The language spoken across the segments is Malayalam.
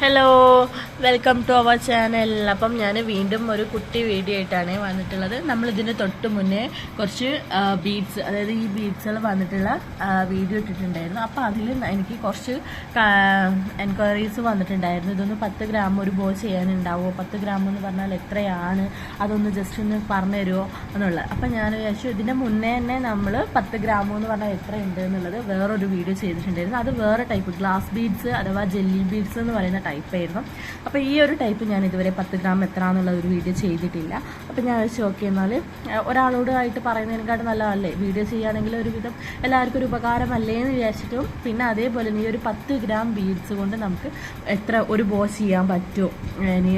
Hello. Welcome to our channel അപ്പം ഞാൻ വീണ്ടും ഒരു കുട്ടി വീഡിയോ ആയിട്ടാണ് വന്നിട്ടുള്ളത്. നമ്മൾ ഇതിന് തൊട്ട് മുന്നേ കുറച്ച് ബീഡ്സ് അതായത് ഈ ബീഡ്സുകൾ വന്നിട്ടുള്ള വീഡിയോ ഇട്ടിട്ടുണ്ടായിരുന്നു. അപ്പോൾ അതിൽ എനിക്ക് കുറച്ച് എൻക്വയറീസ് വന്നിട്ടുണ്ടായിരുന്നു. ഇതൊന്ന് പത്ത് ഗ്രാം ഒരു ബോ ചെയ്യാനുണ്ടാവുമോ പത്ത് ഗ്രാം എന്ന് പറഞ്ഞാൽ എത്രയാണ്? അതൊന്ന് ജസ്റ്റ് ഒന്ന് പറഞ്ഞു തരുമോ എന്നുള്ളത്. അപ്പം ഞാൻ വിചാരിച്ചു ഇതിന്റെ മുന്നേ തന്നെ നമ്മൾ പത്ത് ഗ്രാം എന്ന് പറഞ്ഞാൽ എത്ര ഉണ്ട് എന്നുള്ളത് വേറൊരു വീഡിയോ ചെയ്തിട്ടുണ്ടായിരുന്നു. അത് വേറെ ടൈപ്പ് ഗ്ലാസ് ബീഡ്സ് അഥവാ ജെല്ലി ബീഡ്സ് എന്ന് പറയുന്ന ടൈപ്പ് ആയിരുന്നു. അപ്പോൾ ഈ ഒരു ടൈപ്പ് ഞാൻ ഇതുവരെ പത്ത് ഗ്രാം എത്ര എന്നുള്ള ഒരു വീഡിയോ ചെയ്തിട്ടില്ല. അപ്പോൾ ഞാൻ വെച്ച് ഓക്കെ എന്നാൽ ഒരാളോട് ആയിട്ട് പറയുന്നതിനെക്കാട്ടും നല്ലതല്ലേ? വീഡിയോ ചെയ്യുകയാണെങ്കിൽ ഒരുവിധം എല്ലാവർക്കും ഒരു ഉപകാരമല്ലേ? എന്ന് വിചാരിച്ചിട്ടും പിന്നെ അതേപോലെ തന്നെ ഈ ഒരു പത്ത് ഗ്രാം ബീഡ്സ് കൊണ്ട് നമുക്ക് എത്ര ഒരു ബോസ് ചെയ്യാൻ പറ്റുമോ ഇനി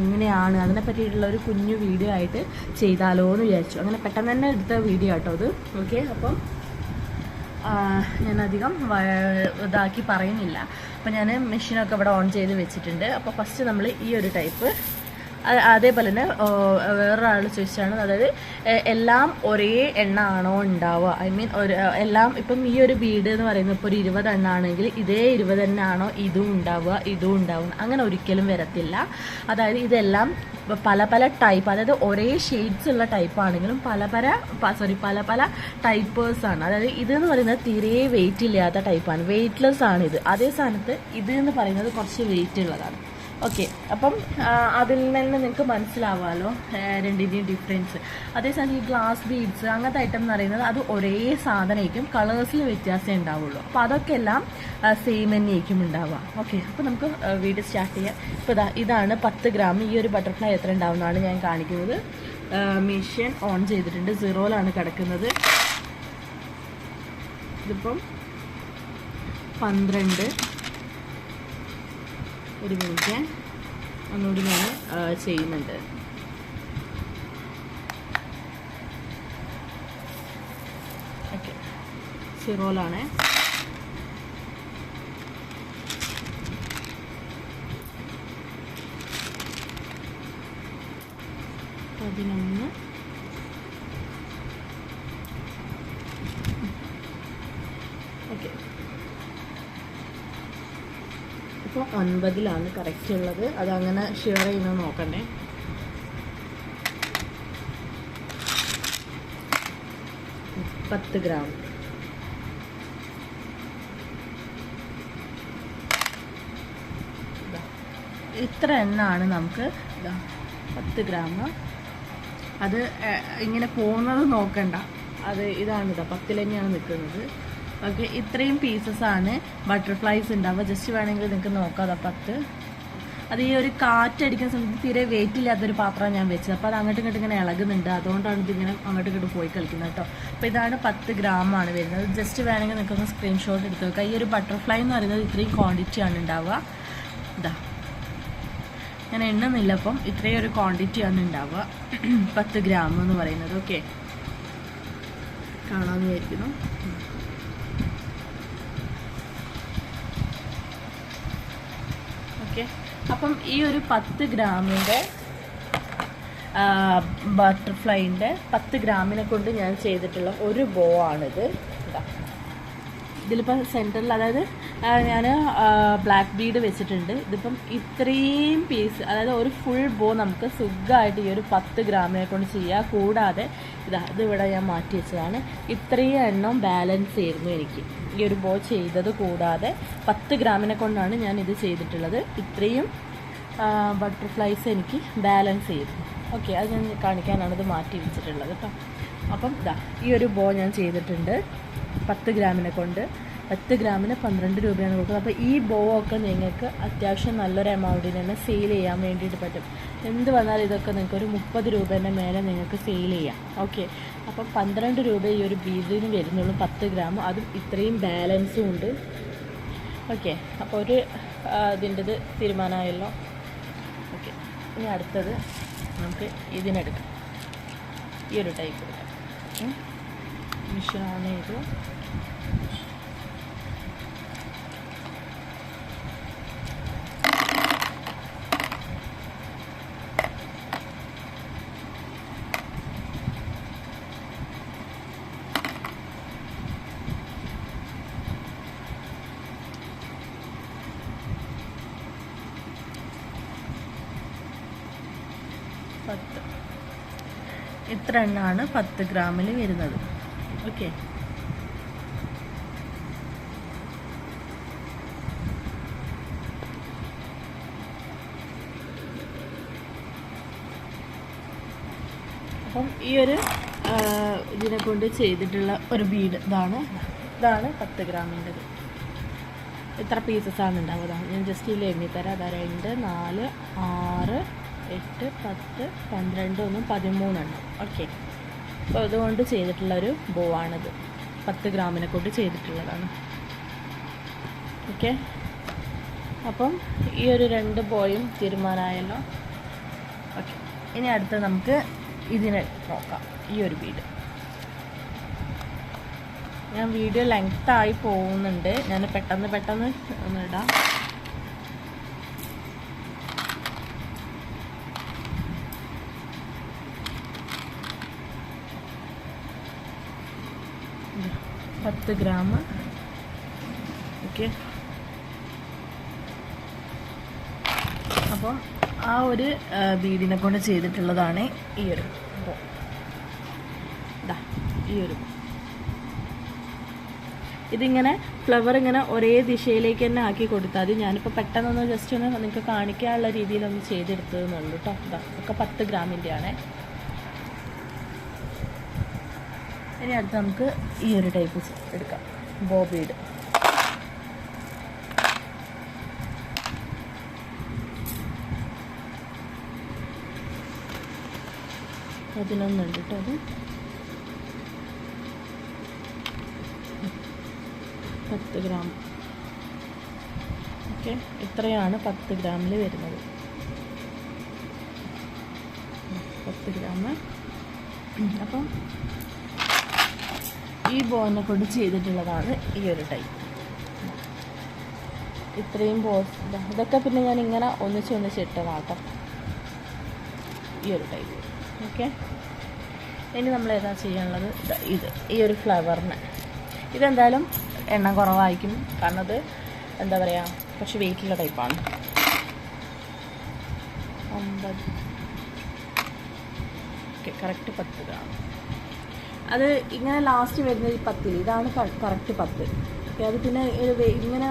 എങ്ങനെയാണ്? അതിനെ പറ്റിയിട്ടുള്ള ഒരു കുഞ്ഞു വീഡിയോ ആയിട്ട് ചെയ്താലോ എന്ന് വിചാരിച്ചു. അങ്ങനെ പെട്ടെന്ന് തന്നെ എടുത്ത വീഡിയോ കേട്ടോ അത്. ഓക്കെ അപ്പം ഞാനധികം ഇതാക്കി പറയുന്നില്ല. അപ്പോൾ ഞാൻ മെഷീനൊക്കെ ഇവിടെ ഓൺ ചെയ്ത് വെച്ചിട്ടുണ്ട്. അപ്പോൾ ഫസ്റ്റ് നമ്മൾ ഈ ഒരു ടൈപ്പ് അതേപോലെ തന്നെ വേറൊരാൾ ചോദിച്ചാണ് അതായത് എല്ലാം ഒരേ എണ്ണ ആണോ ഉണ്ടാവുക? ഐ മീൻ ഒരു എല്ലാം ഇപ്പം ഈ ഒരു ബീഡ് എന്ന് പറയുന്നത് ഇപ്പോൾ ഒരു ഇരുപത് എണ്ണ ആണെങ്കിൽ ഇതേ ഇരുപത് ആണോ ഇതും ഉണ്ടാവുക ഇതും ഉണ്ടാവും അങ്ങനെ ഒരിക്കലും വരത്തില്ല. അതായത് ഇതെല്ലാം പല പല ടൈപ്പ് അതായത് ഒരേ ഷെയ്ഡ്സ് ഉള്ള ടൈപ്പ് ആണെങ്കിലും പല പല സോറി പല പല ടൈപ്പേഴ്സ് ആണ്. അതായത് ഇത് എന്ന് പറയുന്നത് തീരെ വെയിറ്റ് ഇല്ലാത്ത ടൈപ്പാണ് വെയിറ്റ്ലെസ് ആണ് ഇത് അതേ സ്ഥാനത്ത് ഇത് എന്ന് പറയുന്നത് കുറച്ച് വെയിറ്റ് ഉള്ളതാണ്. ഓക്കെ അപ്പം അതിൽ നിന്ന് നിങ്ങൾക്ക് മനസ്സിലാവാമല്ലോ രണ്ടിന്റെയും ഡിഫറൻസ് അതേസമയം ഈ ഗ്ലാസ് ബീഡ്സ് അങ്ങനത്തെ ഐറ്റം എന്ന് പറയുന്നത് അത് ഒരേ സാധനമായിരിക്കും കളേഴ്സിൽ വ്യത്യാസമേ ഉണ്ടാവുള്ളൂ. അപ്പോൾ അതൊക്കെ എല്ലാം സെയിം തന്നെയായിരിക്കും ഉണ്ടാവുക. ഓക്കെ അപ്പോൾ നമുക്ക് വീഡിയോ സ്റ്റാർട്ട് ചെയ്യാം. ഇപ്പോൾ ഇതാ ഇതാണ് പത്ത് ഗ്രാം ഈ ഒരു ബട്ടർഫ്ലൈ എത്ര ഉണ്ടാവുന്നതാണ് ഞാൻ കാണിക്കുന്നത്. മെഷീൻ ഓൺ ചെയ്തിട്ടുണ്ട്. സീറോയിലാണ് കിടക്കുന്നത്. ഇതിപ്പം പന്ത്രണ്ട്. ഒരു മിനിറ്റ് ഒന്നുകൂടി ഞാൻ ചെയ്യുന്നുണ്ട്. ഓക്കെ. സീറോയിലാണ് പതിനൊന്ന്. ഇപ്പോൾ ഒൻപതിലാണ് കറക്റ്റ് ഉള്ളത്. അതങ്ങനെ ഷെയർ ചെയ്യുന്നത് നോക്കണ്ടേ. പത്ത് ഗ്രാം ഇതാ. ഇത്ര എണ്ണമാണ് നമുക്ക്. പത്ത് ഗ്രാം അത് ഇങ്ങനെ പോകുന്നത് നോക്കണ്ട. അത് ഇതാണ് ഇതാ പത്തിൽ നിൽക്കുന്നത് ഓക്കെ ഇത്രയും പീസസ് ആണ്. ബട്ടർഫ്ലൈസ് ഉണ്ടാവുക. ജസ്റ്റ് വേണമെങ്കിൽ നിങ്ങൾക്ക് നോക്കാം. അതാ പത്ത്. അത് ഈ ഒരു കാറ്റടിക്കുന്ന സമയത്ത് തീരെ വെയിറ്റ് ഇല്ലാത്തൊരു പാത്രമാണ് ഞാൻ വെച്ചത്. അപ്പോൾ അത് അങ്ങോട്ടും ഇങ്ങോട്ടും ഇങ്ങനെ ഇളകുന്നുണ്ട്. അതുകൊണ്ടാണ് ഇതിങ്ങനെ അങ്ങോട്ടും ഇങ്ങോട്ട് പോയി കളിക്കുന്നത് കേട്ടോ. അപ്പോൾ ഇതാണ് പത്ത് ഗ്രാമാണ് വരുന്നത്. ജസ്റ്റ് വേണമെങ്കിൽ നിങ്ങൾക്കൊന്ന് സ്ക്രീൻഷോട്ട് എടുത്ത് നോക്കാം. ഈ ഒരു ബട്ടർഫ്ലൈ എന്ന് പറയുന്നത് ഇത്രയും ക്വാണ്ടിറ്റി ആണ് ഉണ്ടാവുക. ഇതാ ഞാൻ എണ്ണുന്നില്ല അപ്പം ഇത്രയും ഒരു ക്വാണ്ടിറ്റി ആണ് ഉണ്ടാവുക. പത്ത് ഗ്രാം എന്ന് പറയുന്നത്. ഓക്കെ കാണാമെന്ന് വിചാരിക്കുന്നു. ഓക്കെ. അപ്പം ഈ ഒരു പത്ത് ഗ്രാമിന്റെ ബട്ടർഫ്ലൈന്റെ പത്ത് ഗ്രാമിനെ കൊണ്ട് ഞാൻ ചെയ്തിട്ടുള്ള ഒരു ബോ ആണിത്. ഇതാ. ഇതിലിപ്പോൾ സെന്ററിൽ അതായത് ഞാൻ ബ്ലാക്ക് ബീഡ് വെച്ചിട്ടുണ്ട്. ഇതിപ്പം ഇത്രയും പീസ് അതായത് ഒരു ഫുൾ ബോ നമുക്ക് സുഖമായിട്ട് ഈ ഒരു പത്ത് ഗ്രാമിനെ കൊണ്ട് ചെയ്യുക കൂടാതെ ഇതാ ഇതിവിടെ ഞാൻ മാറ്റി വെച്ചതാണ്. ഇത്രയും എണ്ണം ബാലൻസ് ചെയ്യുന്നു എനിക്ക്. ഈ ഒരു ബോ ചെയ്തത് കൂടാതെ പത്ത് ഗ്രാമിനെ കൊണ്ടാണ് ഞാൻ ഇത് ചെയ്തിട്ടുള്ളത്. ഇത്രയും ബട്ടർഫ്ലൈസ് എനിക്ക് ബാലൻസ് ചെയ്തു. ഓക്കെ അത് ഞാൻ കാണിക്കാനാണ് ഇത് മാറ്റി വെച്ചിട്ടുള്ളത് കേട്ടോ അപ്പം ഇതാ ഈ ഒരു ബോ ഞാൻ ചെയ്തിട്ടുണ്ട് പത്ത് ഗ്രാമിനെ കൊണ്ട്. പത്ത് ഗ്രാമിന് പന്ത്രണ്ട് രൂപയാണ് കൊടുക്കുന്നത്. അപ്പോൾ ഈ ബോ ഒക്കെ നിങ്ങൾക്ക് അത്യാവശ്യം നല്ലൊരു എമൗണ്ടിന് തന്നെ സെയിൽ ചെയ്യാൻ വേണ്ടിയിട്ട് പറ്റും. എന്ത് വന്നാലും ഇതൊക്കെ നിങ്ങൾക്ക് ഒരു മുപ്പത് രൂപേന്റെ മേലെ നിങ്ങൾക്ക് സെയിൽ ചെയ്യാം. ഓക്കെ അപ്പം പന്ത്രണ്ട് രൂപ ഈ ഒരു ബീജിന് വരുന്നുള്ളൂ പത്ത് ഗ്രാം. അതും ഇത്രയും ബാലൻസും ഉണ്ട്. ഓക്കെ അപ്പോൾ ഒരു ഇതിന്റെത് തീരുമാനമായല്ലോ. ഓക്കെ ഇനി അടുത്തത് നമുക്ക് ഇതിനെടുക്കാം. ഈ ഒരു ടൈപ്പ് എടുക്കാം. മിഷൻ ഓൺ ചെയ്തു. ഇത്ര എണ്ണമാണ് പത്ത് ഗ്രാമിൽ വരുന്നത്. ഓക്കെ അപ്പം ഈ ഒരു ഇതിനെ കൊണ്ട് ചെയ്തിട്ടുള്ള ഒരു ബീഡ് ഇതാണ്. ഇതാണ് പത്ത് ഗ്രാമിന്റെത്. എത്ര പീസസ് ആണ് ഉണ്ടാവുക. ഞാൻ ജസ്റ്റ് ഇതിൽ എണ്ണി തരാം അതാ രണ്ട് നാല് ആറ് എട്ട് പത്ത് പന്ത്രണ്ട് ഒന്ന് പതിമൂന്നെണ്ണം. ഓക്കെ അപ്പോൾ അതുകൊണ്ട് ചെയ്തിട്ടുള്ളൊരു ബോ ആണിത് പത്ത് ഗ്രാമിനെ കൊണ്ട് ചെയ്തിട്ടുള്ളതാണ്. ഓക്കെ അപ്പം ഈ ഒരു രണ്ട് ബോയും തീരുമാനമായല്ലോ. ഓക്കെ ഇനി അടുത്ത് നമുക്ക് ഇതിനെ നോക്കാം. ഈ ഒരു വീട്. ഞാൻ വീഡിയോ ലെങ്ത്തായി പോകുന്നുണ്ട്. ഞാൻ പെട്ടെന്ന് പെട്ടെന്ന് ഒന്ന് പത്ത് ഗ്രാം. ഓക്കെ. അപ്പോൾ ആ ഒരു ബീഡിനെ കൊണ്ട് ചെയ്തിട്ടുള്ളതാണ് ഈ ഒരു ബോ. ഇതാ ഈ ഒരു ഇതിങ്ങനെ ഫ്ലവർ ഇങ്ങനെ ഒരേ ദിശയിലേക്ക് തന്നെ ആക്കി കൊടുത്താൽ മതി. ഞാനിപ്പോൾ പെട്ടെന്നൊന്ന് ജസ്റ്റ് ഒന്ന് നിങ്ങൾക്ക് കാണിക്കാനുള്ള രീതിയിലൊന്ന് ചെയ്തെടുത്തതെന്നുള്ളൂ കേട്ടോ ഇതാ ഒക്കെ പത്ത് ഗ്രാമിന്റെ ആണ് ഇനി അടുത്ത് നമുക്ക് ഈ ഒരു ടൈപ്പ് എടുക്കാം. ബോബീഡ് പതിനൊന്നുണ്ട് കേട്ടോ അത്. പത്ത് ഗ്രാം. ഓക്കെ ഇത്രയാണ് പത്ത് ഗ്രാമിൽ വരുന്നത്. പത്ത് ഗ്രാം. അപ്പം ഈ ബോനെ കൊണ്ട് ചെയ്തിട്ടുള്ളതാണ് ഈ ഒരു ടൈപ്പ് ഇത്രയും ബോസ് ഇതൊക്കെ പിന്നെ ഞാൻ ഇങ്ങനെ ഒന്നിച്ച് ഒന്നിച്ച് ഇട്ടതാട്ടോ. ഈ ഒരു ടൈപ്പ് ഓക്കെ ഇനി നമ്മൾ ഏതാ ചെയ്യാനുള്ളത്? ഇത്. ഈ ഒരു ഫ്ലവറിന് ഇതെന്തായാലും എണ്ണം കുറവായിരിക്കും. കാരണം അത് എന്താ പറയുക കുറച്ച് വെയിറ്റുള്ള ടൈപ്പാണ് ഒമ്പത്. ഓക്കെ കറക്റ്റ് പത്ത് ഗ്രാം. അത് ഇങ്ങനെ ലാസ്റ്റ് വരുന്നത് ഈ പത്തിൽ ഇതാണ് കറക്റ്റ് പത്ത്. അത് പിന്നെ ഇങ്ങനെ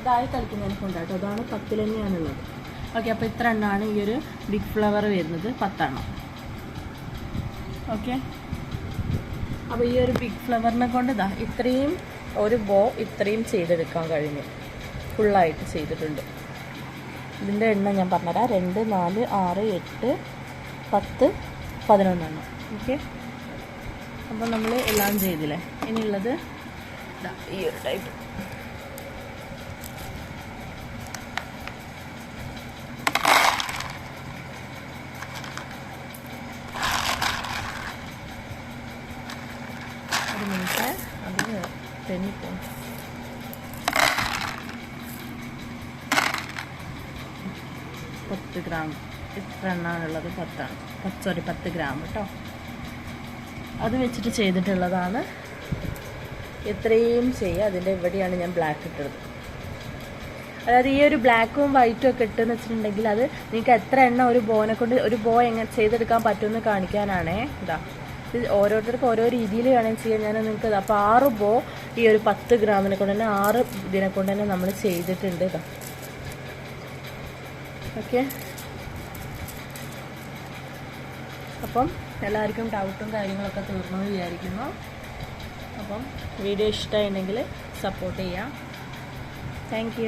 ഇതായി കളിക്കുന്നതിനെ കൊണ്ടാട്ടോ അതാണ് പത്തിൽ തന്നെയാണുള്ളത്. ഓക്കെ അപ്പോൾ ഇത്ര എണ്ണമാണ് ഈ ഒരു ബിഗ് ഫ്ലവർ വരുന്നത് പത്തെണ്ണം. ഓക്കെ അപ്പോൾ ഈ ഒരു ബിഗ് ഫ്ലവറിനെ കൊണ്ട് ഇതാ ഇത്രയും ഒരു ബോ ഇത്രയും ചെയ്തെടുക്കാൻ കഴിഞ്ഞു. ഫുള്ളായിട്ട് ചെയ്തിട്ടുണ്ട്. ഇതിന്റെ എണ്ണം ഞാൻ പറഞ്ഞുതരാം. രണ്ട് നാല് ആറ് എട്ട് പത്ത് പതിനൊന്നെണ്ണം. ഓക്കെ അപ്പോൾ നമ്മൾ എല്ലാം ചെയ്തില്ലേ? ഇനിയുള്ളത് ഈ ഒരു ടൈപ്പ് ഒരു മിനിറ്റ് പത്ത് ഗ്രാം ഇത്ര എണ്ണാണുള്ളത് പത്താണ്. പത്ത് സോറി പത്ത് ഗ്രാം കേട്ടോ അത് വെച്ചിട്ട് ചെയ്തിട്ടുള്ളതാണ്. എത്രയും ചെയ്യുക. അതിന്റെ ഇവിടെയാണ് ഞാൻ ബ്ലാക്ക് ഇട്ടത്. അതായത് ഈ ഒരു ബ്ലാക്കും വൈറ്റും ഒക്കെ ഇട്ടെന്ന് വെച്ചിട്ടുണ്ടെങ്കിൽ അത് നിങ്ങൾക്ക് എത്ര എണ്ണ ഒരു ബോനെ കൊണ്ട് ഒരു ബോ എങ്ങനെ ചെയ്തെടുക്കാൻ പറ്റുമെന്ന് കാണിക്കാനാണേ. ഇതാ. ഓരോരുത്തർക്കും ഓരോ രീതിയിൽ വേണമെങ്കിൽ ചെയ്യാൻ ഞാൻ നിങ്ങൾക്ക് അപ്പോൾ ആറ് ബോ ഈ ഒരു പത്ത് ഗ്രാമിനെ കൊണ്ട് തന്നെ ആറ് ഇതിനെ കൊണ്ട് തന്നെ നമ്മൾ ചെയ്തിട്ടുണ്ട് ഇതാ. ഓക്കെ. അപ്പം എല്ലാവർക്കും ഡൗട്ടും കാര്യങ്ങളൊക്കെ തീർന്നു വിചാരിക്കുന്നു. അപ്പം വീഡിയോ ഇഷ്ടമായിട്ടുണ്ടെങ്കിൽ സപ്പോർട്ട് ചെയ്യാം. താങ്ക്